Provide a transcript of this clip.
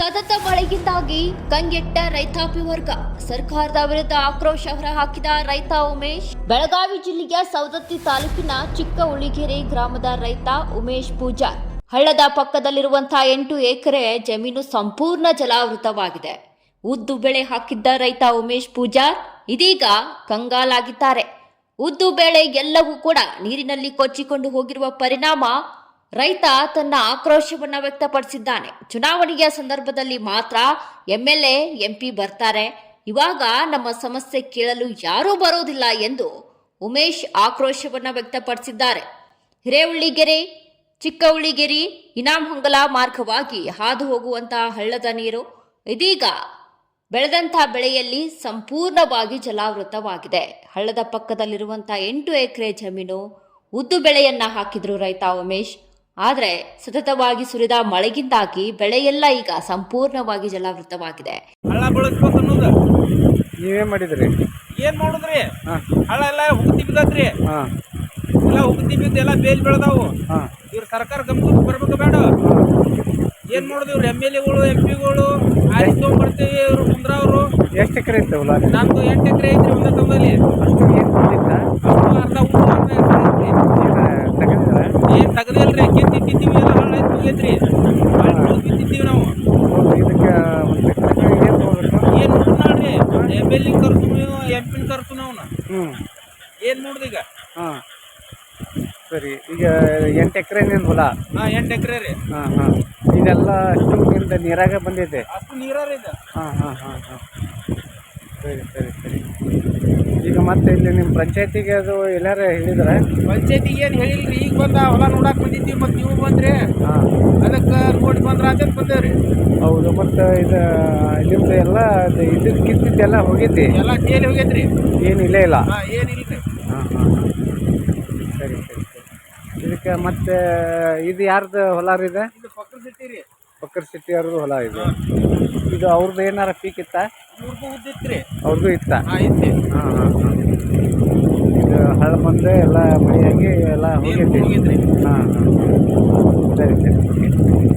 ಸತತ ಮಳೆಯಿಂದಾಗಿ ಕಂಗೆಟ್ಟ ರೈತಾಪಿ ವರ್ಗ ಸರ್ಕಾರದ ವಿರುದ್ಧ ಆಕ್ರೋಶ ಹೊರಹಾಕಿದ ರೈತ ಉಮೇಶ್. ಬೆಳಗಾವಿ ಜಿಲ್ಲೆಯ ಸವದತ್ತಿ ತಾಲೂಕಿನ ಚಿಕ್ಕ ಉಳಿಗೆರೆ ಗ್ರಾಮದ ರೈತ ಉಮೇಶ್ ಪೂಜಾರ್. ಹಳ್ಳದ ಪಕ್ಕದಲ್ಲಿರುವಂತಹ ಎಂಟು ಎಕರೆ ಜಮೀನು ಸಂಪೂರ್ಣ ಜಲಾವೃತವಾಗಿದೆ. ಉದ್ದು ಬೆಳೆ ಹಾಕಿದ್ದ ರೈತ ಉಮೇಶ್ ಪೂಜಾರ್ ಇದೀಗ ಕಂಗಾಲಾಗಿದ್ದಾರೆ. ಉದ್ದು ಬೆಳೆ ಎಲ್ಲವೂ ಕೂಡ ನೀರಿನಲ್ಲಿ ಕೊಚ್ಚಿಕೊಂಡು ಹೋಗಿರುವ ಪರಿಣಾಮ ರೈತ ತನ್ನ ಆಕ್ರೋಶವನ್ನ ವ್ಯಕ್ತಪಡಿಸಿದ್ದಾನೆ. ಚುನಾವಣೆಯ ಸಂದರ್ಭದಲ್ಲಿ ಮಾತ್ರ ಎಂಎಲ್ಎ, ಎಂಪಿ ಬರ್ತಾರೆ. ಇವಾಗ ನಮ್ಮ ಸಮಸ್ಯೆ ಕೇಳಲು ಯಾರೂ ಬರೋದಿಲ್ಲ ಎಂದು ಉಮೇಶ್ ಆಕ್ರೋಶವನ್ನ ವ್ಯಕ್ತಪಡಿಸಿದ್ದಾರೆ. ಹಿರೇಉಳ್ಳಿಗೆರೆ ಚಿಕ್ಕಉಳ್ಳಿಗೆರೆ ಇನಾಮಹೊಂಗಲ ಮಾರ್ಗವಾಗಿ ಹಾದು ಹೋಗುವಂತಹ ಹಳ್ಳದ ನೀರು ಇದೀಗ ಬೆಳೆದಂತಹ ಬೆಳೆಯಲ್ಲಿ ಸಂಪೂರ್ಣವಾಗಿ ಜಲಾವೃತವಾಗಿದೆ. ಹಳ್ಳದ ಪಕ್ಕದಲ್ಲಿರುವಂತಹ ಎಂಟು ಎಕರೆ ಜಮೀನು ಉದ್ದು ಬೆಳೆಯನ್ನ ಹಾಕಿದ್ರು ರೈತ ಉಮೇಶ್. ಆದರೆ ಸತತವಾಗಿ ಸುರಿದ ಮಳೆಗಿಂದಾಗಿ ಬೆಳೆಯೆಲ್ಲ ಈಗ ಸಂಪೂರ್ಣವಾಗಿ ಜಲಾವೃತವಾಗಿದೆ. ಹಳ್ಳ ಬೆಳಸ್ಬೇಕು ಅನ್ನೋದು? ನೀವೇ ಮಾಡಿದ್ರಿ? ಏನ್ ಮಾಡುದ್ರಿ? ಹಾಂ. ಹಳ್ಳ ಎಲ್ಲ ಹುಗ್ತಿ ಬಿದ್ದತ್ರಿ ಹಾಂ. ಎಲ್ಲ ಉಗುತಿ ಬಿದ್ದು ಎಲ್ಲ ಬೇಲ್ ಬೆಳೆದಾವು. ಹಾಂ. ಇವ್ರ ಸರ್ಕಾರ ಗಮನಕ್ಕೆ ಬರ್ಬೇಕು ಬೇಡ. ಏನ್ ಮಾಡುದು ಇವ್ರ ಎಂ ಎಲ್ ಎಗಳು ಎಂ ಪಿಗಳು? ಆಯ್ತು ತೊಗೊಂಡ್ಬರ್ತೀವಿ ಇವ್ರು ಅವರು ಎಷ್ಟು ಎಕರೆ ಇತ್ತು ಹೊಲ? ನಮ್ದು ಎಂಟು ಎಕರೆ ಐತ್ರಿ ಒಂದೇ ತಂಬಲ್ಲಿ ಅಷ್ಟು ಏನು ಬಂದಿತ್ತ ಅರ್ಧ ಅರ್ಧ ಎಕರೆ ಐತ್ರಿ ತೆಗೆದಿಲ್ಲ ಏನ್ ತಗದಿಲ್ರಿ ಕಿತ್ತಿ ತಿಂತೀವಿ ಎಲ್ಲ ಹಳ್ಳ ಐತಿ ಮುಗಿಯತ್ರಿ ಹಳ್ಳ ಕಿತ್ತಿದ್ದೀವಿ ನಾವು ಇದಕ್ಕೆ ಒಂದು ಎಕರೆ ಏನು ತೊಗೋಬೇಕು ಏನ್ ನೋಡ್ರಿ ಎಂ ಎಲ್ ಎ ಕರ್ಸು ಎಂ ಪಿನ ನಾವು ಹ್ಞೂ ಏನ್ ಮಾಡುದು ಈಗ? ಹಾಂ. ಸರಿ ಈಗ ಎಂಟು ಎಕರೆ ನಿಂದು ಹೊಲ? ಹಾ ಎಂಟು ಎಕರೆ ರೀ. ಹಾಂ ಹಾಂ. ಇದೆಲ್ಲ ಅಷ್ಟು ನಿಂದ ನೀರಾಗ ಬಂದಿದೆ? ಅಷ್ಟು ನೀರಾರ ಇದೆ. ಹಾಂ ಹಾಂ ಹಾಂ ಹಾಂ. ಸರಿ ಸರಿ ಸರಿ. ಈಗ ಮತ್ತೆ ಇಲ್ಲಿ ನಿಮ್ಮ ಪಂಚಾಯತಿಗೆ ಅದು ಎಲ್ಲಾರ ಹೇಳಿದ್ರೆ? ಪಂಚಾಯತಿಗೆ ಏನು ಹೇಳಿಲ್ರಿ ಈಗ ಬಂದ ಹೊಲ ನೋಡಕ್ಕೆ ಬಂದಿದ್ದೀವಿ ಮತ್ತು ನೀವು ಬಂದ್ರಿ. ಹಾಂ. ಅದಕ್ಕೆ ನೋಡಿ ಬಂದ್ರ ಅಂತ ಬಂದೇವ್ರಿ. ಹೌದು ಮತ್ತು ಇದು ನಿಮ್ದು ಎಲ್ಲ ಅದು ಕಿತ್ತಿದ್ದು ಎಲ್ಲ ಹೋಗೈತಿ ಎಲ್ಲ ತೇಲಿ ಹೋಗೈತ್ರಿ ಏನು ಇಲ್ಲೇ ಇಲ್ಲ? ಹಾಂ ಏನಿಲ್ಲ ಹಾಂ ಹಾಂ ಸರಿ ಸರಿ ಸರಿ. ಇದಕ್ಕೆ ಮತ್ತೆ ಇದು ಯಾರ್ದು ಹೊಲಾರಿದೆ? ಇದು ಇದು ಪಕ್ಕದ ಸಿಟಿ ಬಕ್ಕರ್ ಸಿಟಿ ಅವ್ರದ್ದು ಹೊಲ ಇದು. ಇದು ಅವ್ರದ್ದು ಏನಾರ ಪೀಕ್ ಇತ್ತ? ಅವ್ರದ್ದು ಇತ್ತ? ಹಾ ಇದು ಹಳ್ಳ ಬಂದೆ ಎಲ್ಲ ಮಳೆಯಾಗಿ ಎಲ್ಲ ಹೋಗೈತಿ. ಹಾಂ ಹಾಂ. ಸರಿ ಸರಿ.